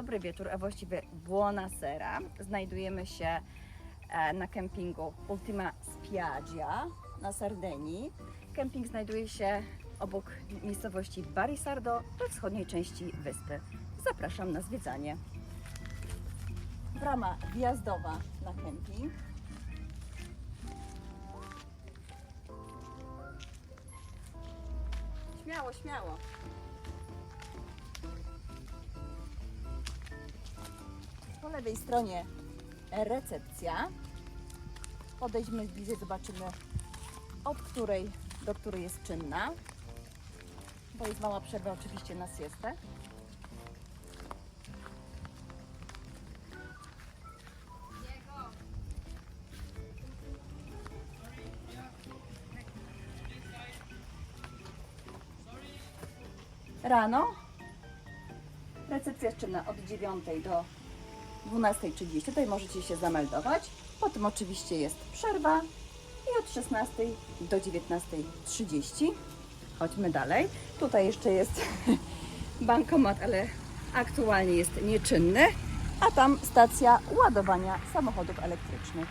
dobry wieczór, a właściwie buonasera. Znajdujemy się e, na kempingu Ultima Spiaggia na Sardynii. Kemping znajduje się obok miejscowości Barisardo we wschodniej części wyspy. Zapraszam na zwiedzanie. Brama wjazdowa na kemping. Lewej stronie recepcja. Podejdźmy bliżej, zobaczymy od której do której jest czynna. Bo jest mała przerwa oczywiście na siestę. Rano recepcja jest czynna od 9 do 12.30. Tutaj możecie się zameldować. Potem oczywiście jest przerwa i od 16 do 19.30. Chodźmy dalej. Tutaj jeszcze jest bankomat, ale aktualnie jest nieczynny. A tam stacja ładowania samochodów elektrycznych.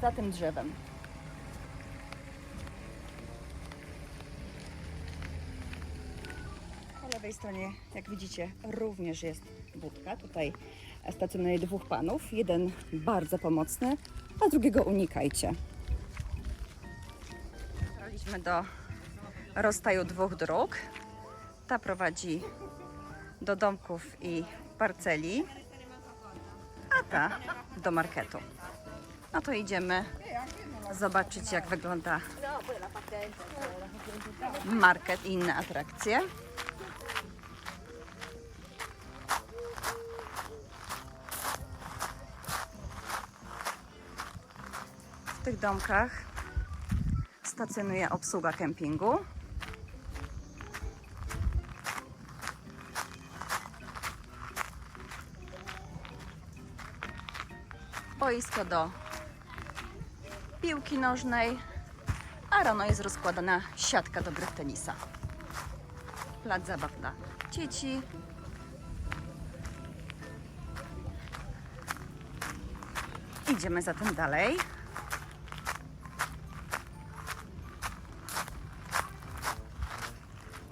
Za tym drzewem. Po lewej stronie, jak widzicie, również jest budka. Tutaj stacjonuje dwóch panów. Jeden bardzo pomocny, a drugiego unikajcie. Dotarliśmy do rozstaju dwóch dróg. Ta prowadzi do domków i parceli, a ta do marketu. No to idziemy zobaczyć, jak wygląda market i inne atrakcje. Tych domkach stacjonuje obsługa kempingu. Boisko do piłki nożnej, a rano jest rozkładana siatka do gry w tenisa. Plac zabaw dla dzieci. Idziemy zatem dalej.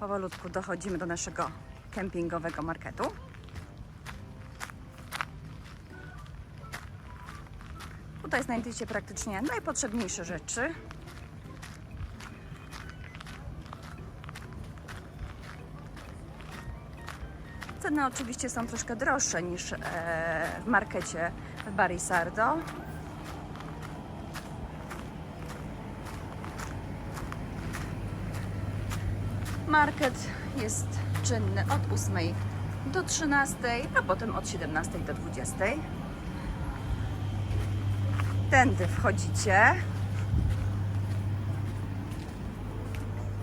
Powolutku dochodzimy do naszego kempingowego marketu. Tutaj znajdziecie praktycznie najpotrzebniejsze rzeczy. Ceny oczywiście są troszkę droższe niż e, w markecie w Barisardo. Market jest czynny od 8 do 13, a potem od 17 do 20. Tędy wchodzicie.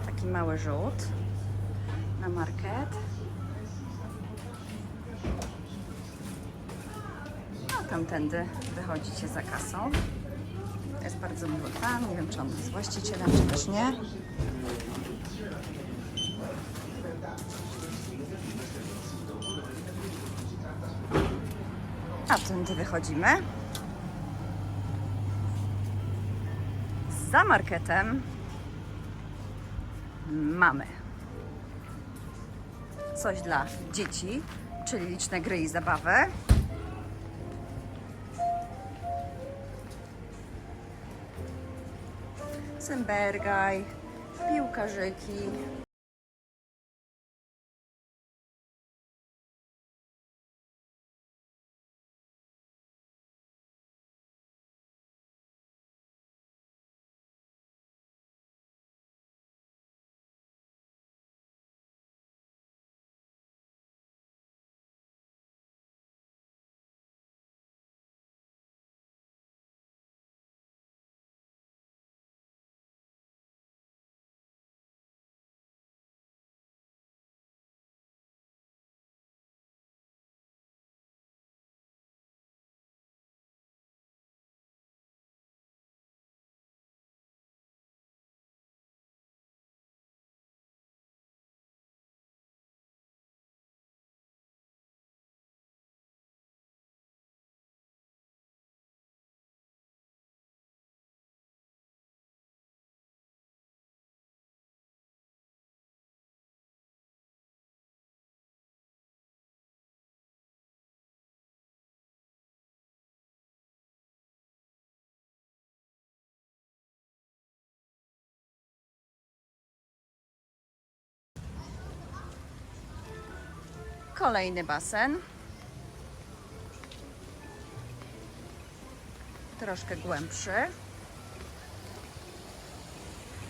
Taki mały rzut na market. A tamtędy wychodzicie za kasą. Jest bardzo miły pan. Nie wiem, czy on jest właścicielem, czy też nie. A tędy wychodzimy. Za marketem mamy coś dla dzieci, czyli liczne gry i zabawy. Symbergaj, piłkarzyki, Kolejny basen. Troszkę głębszy.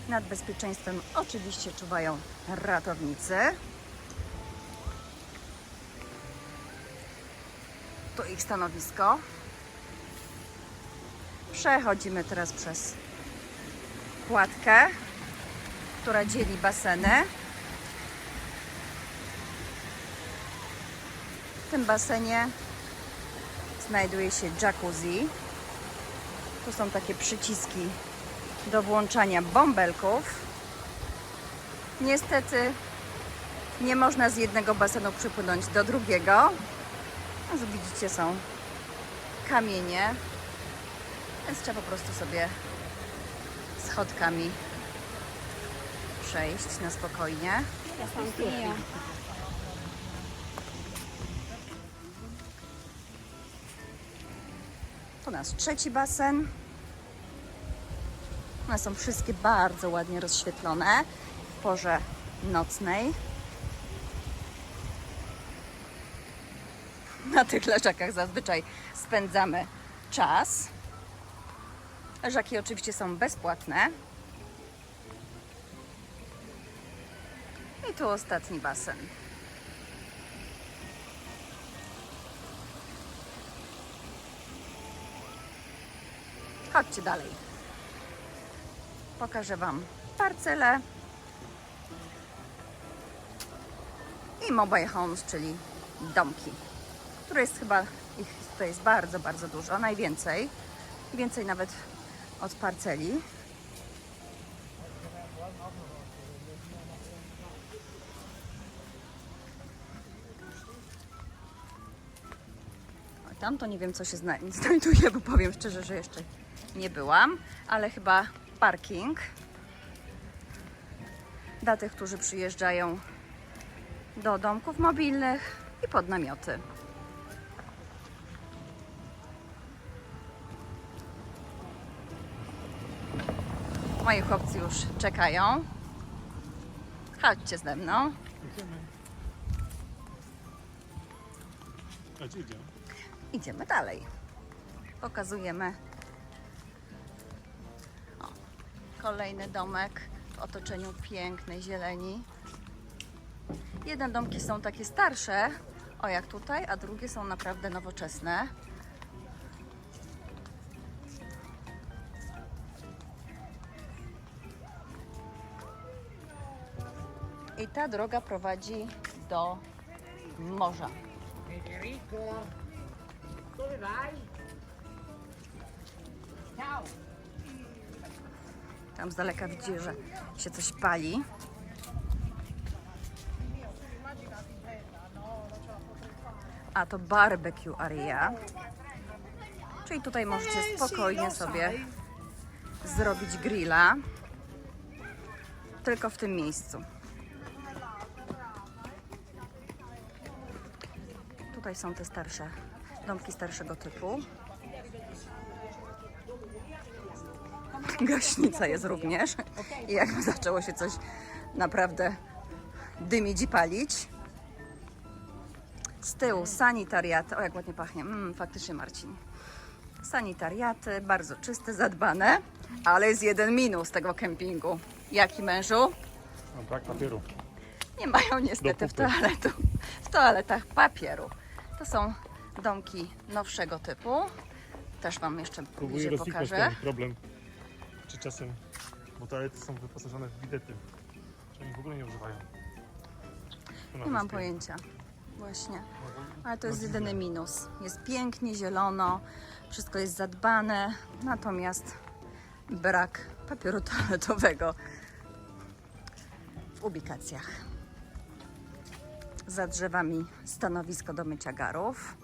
Nad bezpieczeństwem oczywiście czuwają ratownicy. To ich stanowisko. Przechodzimy teraz przez kładkę, która dzieli baseny. Tym basenie znajduje się jacuzzi. Tu są takie przyciski do włączania bąbelków. Niestety nie można z jednego basenu przypłynąć do drugiego. A tu widzicie są kamienie, więc trzeba po prostu sobie schodkami przejść na spokojnie. To nasz trzeci basen. One są wszystkie bardzo ładnie rozświetlone w porze nocnej. Na tych leżakach zazwyczaj spędzamy czas. Leżaki oczywiście są bezpłatne. I tu ostatni basen. Chodźcie dalej. Pokażę Wam parcelę i mobile homes, czyli domki, które jest chyba, ich tutaj jest bardzo, bardzo dużo, najwięcej, więcej nawet od parceli. Tam to nie wiem, co się zna- znajduje, bo powiem szczerze, że jeszcze nie byłam, ale chyba parking dla tych, którzy przyjeżdżają do domków mobilnych i pod namioty. Moi chłopcy już czekają. Chodźcie ze mną. Idziemy. A gdzie idzie? Idziemy dalej. Pokazujemy. O, kolejny domek w otoczeniu pięknej zieleni. Jedne domki są takie starsze, o jak tutaj, a drugie są naprawdę nowoczesne. I ta droga prowadzi do morza. Dove vai? Ciao. Tam z daleka widzi, że się coś pali. A to barbecue area. Czyli tutaj możecie spokojnie sobie zrobić grilla. Tylko w tym miejscu. Tutaj są te starsze domki starszego typu. Gaśnica jest również. I jak zaczęło się coś naprawdę dymić i palić. Z tyłu sanitariaty. O, jak ładnie pachnie. Mm, faktycznie, Marcin. Sanitariaty, bardzo czyste, zadbane. Ale jest jeden minus tego kempingu. Jaki mężu? No, brak papieru. Nie mają niestety w, toaletu, w toaletach papieru. To są domki nowszego typu. Też Wam jeszcze Próbuję bliżej rozwikłać pokażę. ten problem. Czy czasem, bo toalety są wyposażone w bidety. Czy oni w ogóle nie używają? Tu na Nie mam wyspie. pojęcia. Właśnie. No, Ale to jest no, jedyny minus. Jest pięknie, zielono, wszystko jest zadbane, natomiast brak papieru toaletowego w ubikacjach. Za drzewami stanowisko do mycia garów.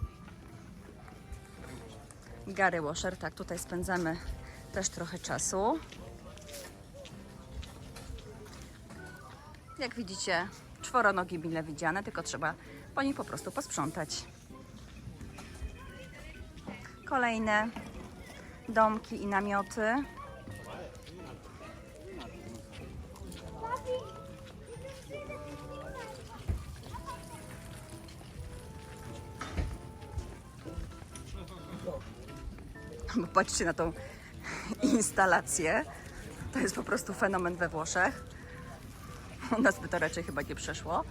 Gary Washer, tak, tutaj spędzamy też trochę czasu. Jak widzicie, czworonogi mile widziane, tylko trzeba po nich po prostu posprzątać. Kolejne domki i namioty. Patrzcie na tą instalację. To jest po prostu fenomen we Włoszech. U nas by to raczej chyba nie przeszło.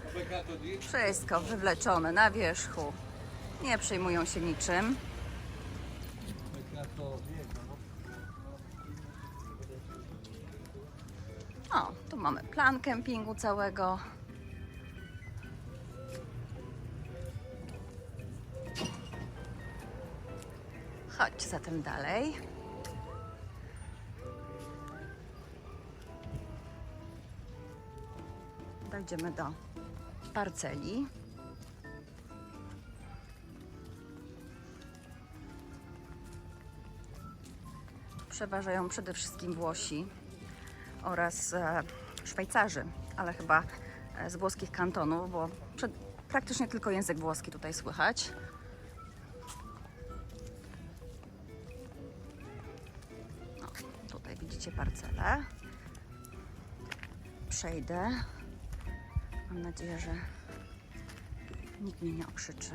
Wszystko wywleczone na wierzchu. Nie przejmują się niczym. O, tu mamy plan kempingu całego. Chodź zatem dalej. Dojdziemy do parceli. Przeważają przede wszystkim Włosi oraz e, Szwajcarzy, ale chyba e, z włoskich kantonów, bo przed, praktycznie tylko język włoski tutaj słychać. Przejdę. Mam nadzieję, że nikt mnie nie okrzyczy.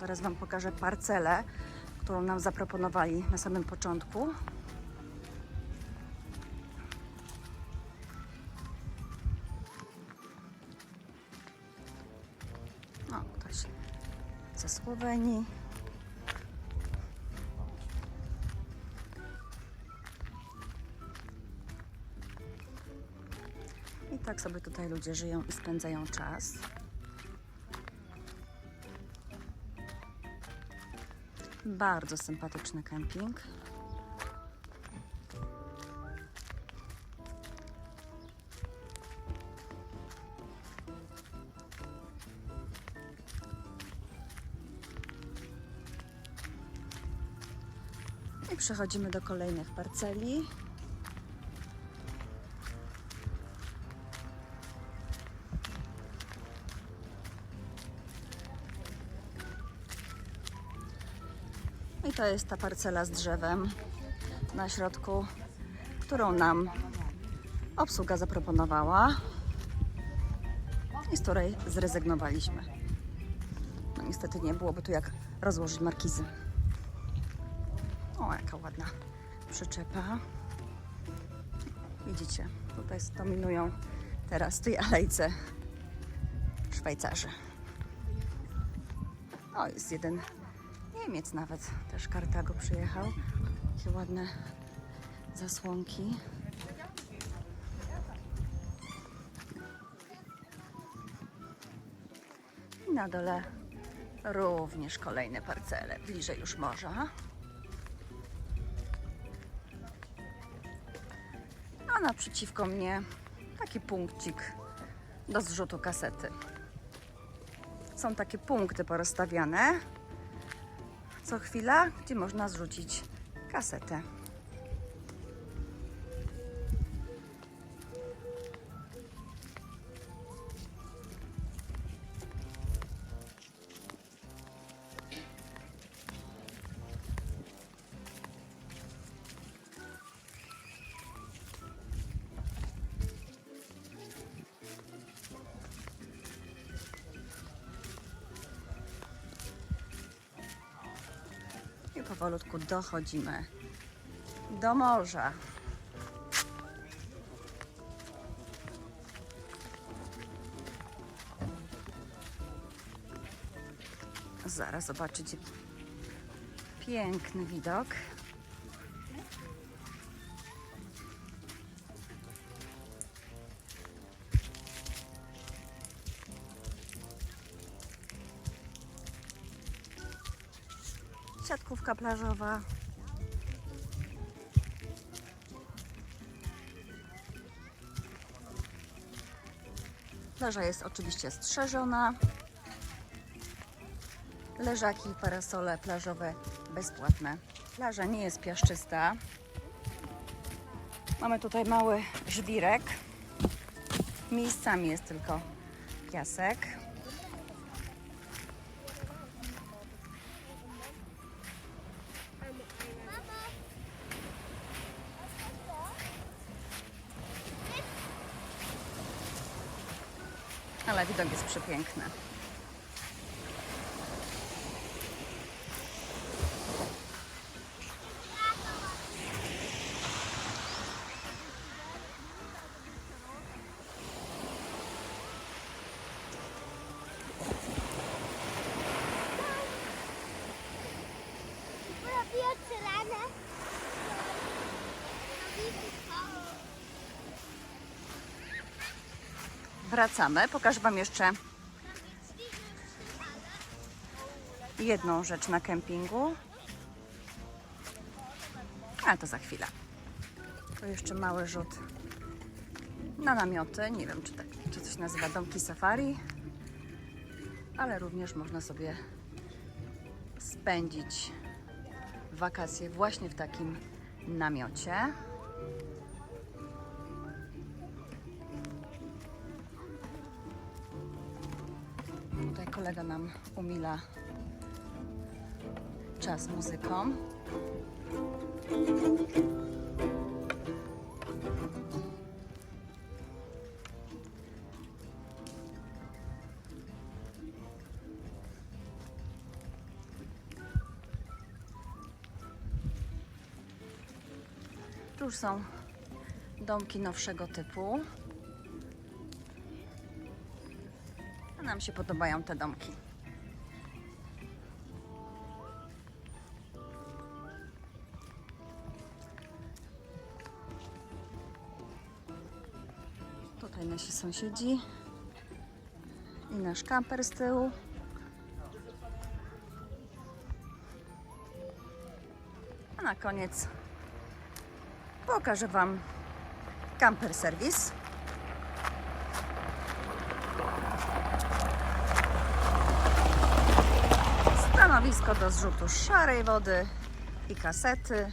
Zaraz Wam pokażę parcelę, którą nam zaproponowali na samym początku. No, ktoś ze Słowenii. Tutaj ludzie żyją i spędzają czas. Bardzo sympatyczny kemping. I przechodzimy do kolejnych parceli. To jest ta parcela z drzewem na środku, którą nam obsługa zaproponowała i z której zrezygnowaliśmy. No niestety nie byłoby tu jak rozłożyć markizy. O, jaka ładna przyczepa. Widzicie, tutaj dominują teraz w tej alejce Szwajcarzy. O, jest jeden Niemiec nawet, też Kartago przyjechał. Takie ładne zasłonki. I na dole również kolejne parcele, bliżej już morza. A naprzeciwko mnie taki punkcik do zrzutu kasety. Są takie punkty porozstawiane co chwila, gdzie można zrzucić kasetę. Dochodzimy do morza. Zaraz zobaczycie piękny widok. Plażowa. Plaża jest oczywiście strzeżona. Leżaki i parasole plażowe bezpłatne. Plaża nie jest piaszczysta. Mamy tutaj mały żwirek. Miejscami jest tylko piasek. Ale widok jest przepiękny. Wracamy. Pokażę Wam jeszcze jedną rzecz na kempingu. A to za chwilę. To jeszcze mały rzut na namioty. Nie wiem, czy, tak, czy coś nazywa domki safari, ale również można sobie spędzić wakacje właśnie w takim namiocie. Kolega nam umila czas muzyką. Tu już są domki nowszego typu. Nam się podobają te domki. Tutaj nasi sąsiedzi i nasz kamper z tyłu. A na koniec pokażę Wam kamper serwis. Stanowisko do zrzutu szarej wody i kasety.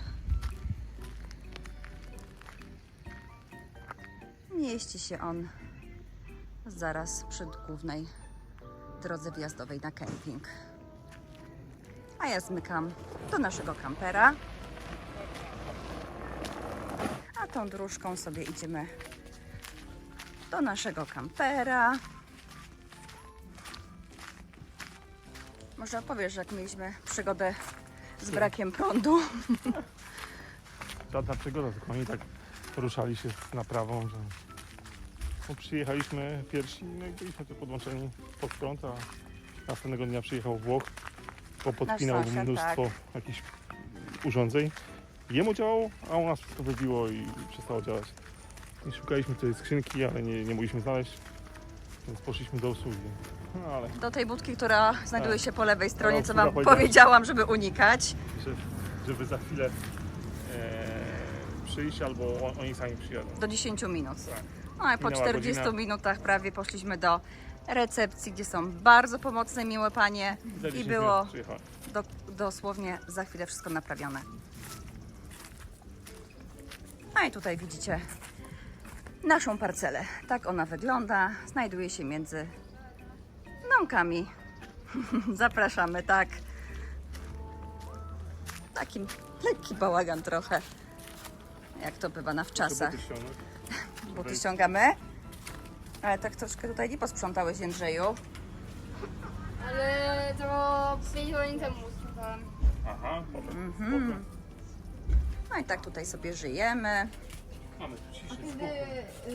Mieści się on zaraz przed głównej drodze wjazdowej na kemping. A ja zmykam do naszego kampera. A tą dróżką sobie idziemy do naszego kampera. Może opowiesz, jak mieliśmy przygodę z brakiem prądu. Żadna przygoda, tylko oni tak ruszali się z naprawą, że no, przyjechaliśmy pierwsi, no i byliśmy tu podłączeni pod prąd, a następnego dnia przyjechał Włoch, popodpinał sąsiad, mnóstwo tak. jakichś urządzeń. Jemu działało, a u nas wszystko wybiło i przestało działać. I szukaliśmy tej skrzynki, ale nie, nie mogliśmy znaleźć, więc poszliśmy do usługi. No ale Do tej budki, która znajduje Tak. się po lewej stronie, co Wam powiedziała. powiedziałam, żeby unikać. że, żeby za chwilę e, przyjść albo on, oni sami przyjadą. Do 10 minut. Tak. No a po Minęła 40 godzina. minutach prawie poszliśmy do recepcji, gdzie są bardzo pomocne, miłe panie i 10 było do, dosłownie za chwilę wszystko naprawione. No i tutaj widzicie naszą parcelę. Tak ona wygląda. Znajduje się między domkami. Zapraszamy, tak. Taki lekki bałagan trochę. Jak to bywa na wczasach. Buty ściągamy. Ale tak troszkę tutaj nie posprzątałeś, Jędrzeju. Ale to 5 godzin temu słuchałem. Aha, potem. Mhm. No i tak tutaj sobie żyjemy. Mamy tu ciszę, Kiedy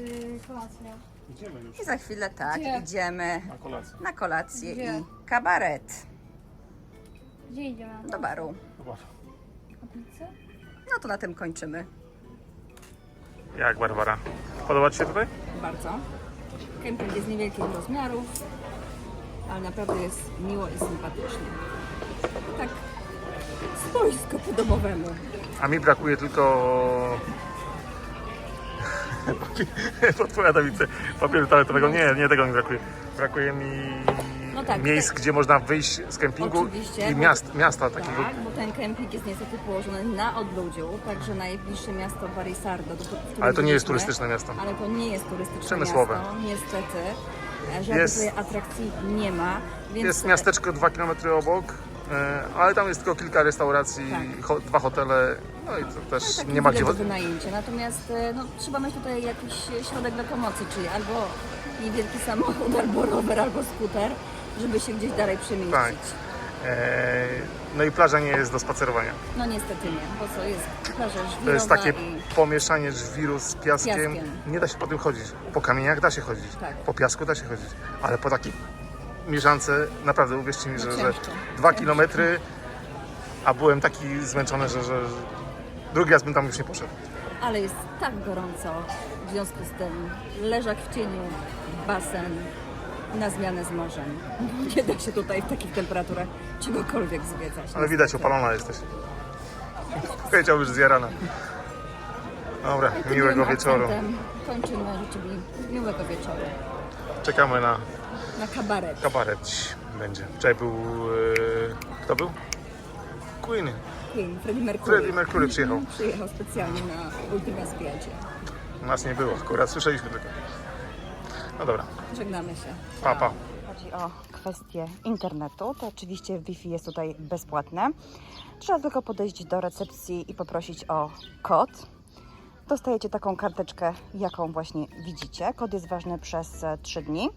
yy, kolacja? Idziemy już I za chwilę tak, Gdzie? idziemy na kolację. na kolację Gdzie? i kabaret Gdzie idziemy? do baru. Zobacz. No to na tym kończymy. Jak Barbara? Podoba Ci się tutaj? Bardzo. Kemping jest niewielkich rozmiarów, ale naprawdę jest miło i sympatycznie. Tak swojsko po domowemu. A mi brakuje tylko... Podpowiada mi papieru toaletowego. Nie, nie tego mi brakuje. Brakuje mi No tak, miejsc, tutaj- gdzie można wyjść z kempingu Oczywiście, i miast, miasta takiego. Tak, bo ten kemping jest niestety położony na odludziu, także najbliższe miasto Barisardo. Do, Ale to nie jest turystyczne miasto. Ale to nie jest turystyczne Przemysłowe. miasto, niestety. E, Żadnych atrakcji nie ma, więc Jest miasteczko 2 km obok, ale tam jest tylko kilka restauracji, Tak. ho, dwa hotele, no i to też no, takie nie ma gdzie... do wynajęcia. Natomiast e, no, trzeba mieć tutaj jakiś środek lokomocji, czyli albo niewielki samochód, albo rower, albo skuter, żeby się gdzieś dalej przemieścić. Tak. E, no i plaża nie jest do spacerowania. No niestety nie, bo co jest plaża żwirowa To jest takie i... pomieszanie żwiru z piaskiem. Piaskiem. Nie da się po tym chodzić. Po kamieniach da się chodzić, Tak. po piasku da się chodzić, ale po takiej mieszance naprawdę uwierzcie mi, że, że dwa kilometry A byłem taki zmęczony, że, że drugi raz bym tam już nie poszedł. Ale jest tak gorąco, w związku z tym leżak w cieniu, basen na zmianę z morzem. Nie da się tutaj w takich temperaturach czegokolwiek zwiedzać. Ale widać, opalona jesteś. Powiedziałbyś zjarana. Dobra, miłego wieczoru. Kończymy, życzę mi miłego wieczoru. Czekamy na Na kabaret. kabaret. Będzie. Wczoraj był... e, Kto był? Queen. Queen, Freddie Mercury. Freddie Mercury przyjechał. Przyjechał specjalnie na Ultima Spiacie. Nas nie było, akurat słyszeliśmy tylko. No dobra, Żegnamy się. pa, pa. Chodzi o kwestię internetu, to oczywiście Wi-Fi jest tutaj bezpłatne. Trzeba tylko podejść do recepcji i poprosić o kod. Dostajecie taką karteczkę, jaką właśnie widzicie. Kod jest ważny przez e, 3 dni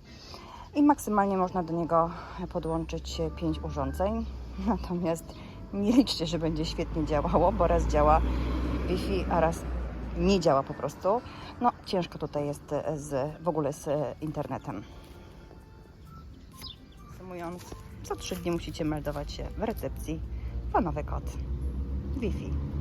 i maksymalnie można do niego podłączyć 5 urządzeń. Natomiast nie liczcie, że będzie świetnie działało, bo raz działa Wi-Fi, a raz nie działa po prostu. No, ciężko tutaj jest e, z, w ogóle z e, internetem. Sumując, co 3 dni musicie meldować się w recepcji po nowy kod Wi-Fi.